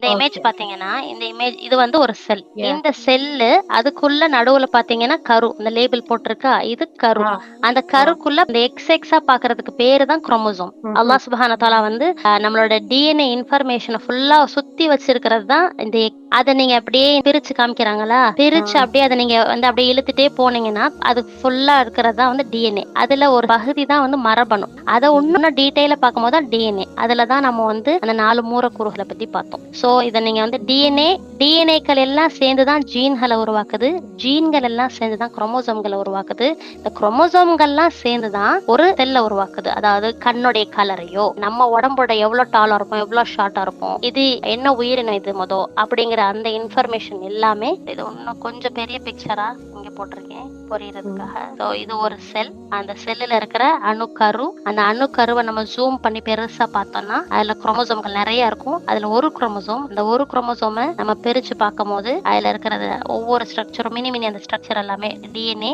இந்த இமேஜ். பாத்தீங்கன்னா இந்த இமேஜ் இது வந்து ஒரு செல். இந்த செல்லு அதுக்குள்ள நடுவுல பாத்தீங்கன்னா கரு இந்த லேபிள் போட்டிருக்கா இது கரு. அந்த கருக்குள்ள இந்த எக்ஸ் எக்ஸா பாக்குறதுக்கு பேரு தான் குரோமோசோம். அல்லாஹ் சுபஹான தாலா வந்து நம்மளோட டிஎன்ஏ இன்ஃபர்மேஷனை ஃபுல்லா சுத்தி வச்சிருக்கிறது தான் இந்த. அதை நீங்க அப்படியே பிரிச்சு காமிக்கிறாங்களா? பிரிச்சு. அப்படியே அதை நீங்க வந்து அப்படியே இழுத்துட்டே போனீங்கன்னா அது ஃபுல்லா இருக்கிறது தான் வந்து டிஎன்ஏ அதுல ஒரு பகுதி தான் வந்து மரபணு. அதை இன்னும் டீட்டெயில பார்க்கும்போது தான் டிஎன்ஏ அதுல தான் நம்ம வந்து அந்த நாலு மூலக்கூறுகளை பத்தி பார்த்தோம். சோ இதை நீங்க வந்து டிஎன்ஏ டிஎன்ஏக்கள் எல்லாம் சேர்ந்து தான் ஜீன்களை உருவாக்குது. ஜீன்கள் எல்லாம் சேர்ந்து தான் குரோமோசோம்களை உருவாக்குது. இந்த குரோமோசோம்கள்லாம் சேர்ந்து தான் ஒரு செல்லை உருவாக்குது. அதாவது கண்ணுடைய கலரையோ நம்ம உடம்போட எவ்வளவு டாலா இருக்கும் எவ்வளவு ஷார்ட்டா இருக்கும் இது என்ன உயிரினம் இது மொதோ அப்படிங்கிற அந்த இன்ஃபர்மேஷன் எல்லாமே இது இன்னும் கொஞ்சம் பெரிய பிக்சரா இங்க போட்டிருக்கேன் புரியறதுக்காக. ஸோ இது ஒரு செல் அந்த செல்லுல இருக்கிற அணுக்கரு அந்த அணுக்கருவை நம்ம ஜூம் பண்ணி பெருசா பார்த்தோம்னா அதுல குரோமோசோம்கள் நிறைய இருக்கும். அதுல ஒரு குரோமோசோம் அந்த ஒரு குரோமோசோமை நம்ம பிரிச்சு பார்க்கும் போது அதுல இருக்கிற ஒவ்வொரு ஸ்ட்ரக்சரும் மினி மினி அந்த ஸ்ட்ரக்சர் எல்லாமே டிஎன்ஏ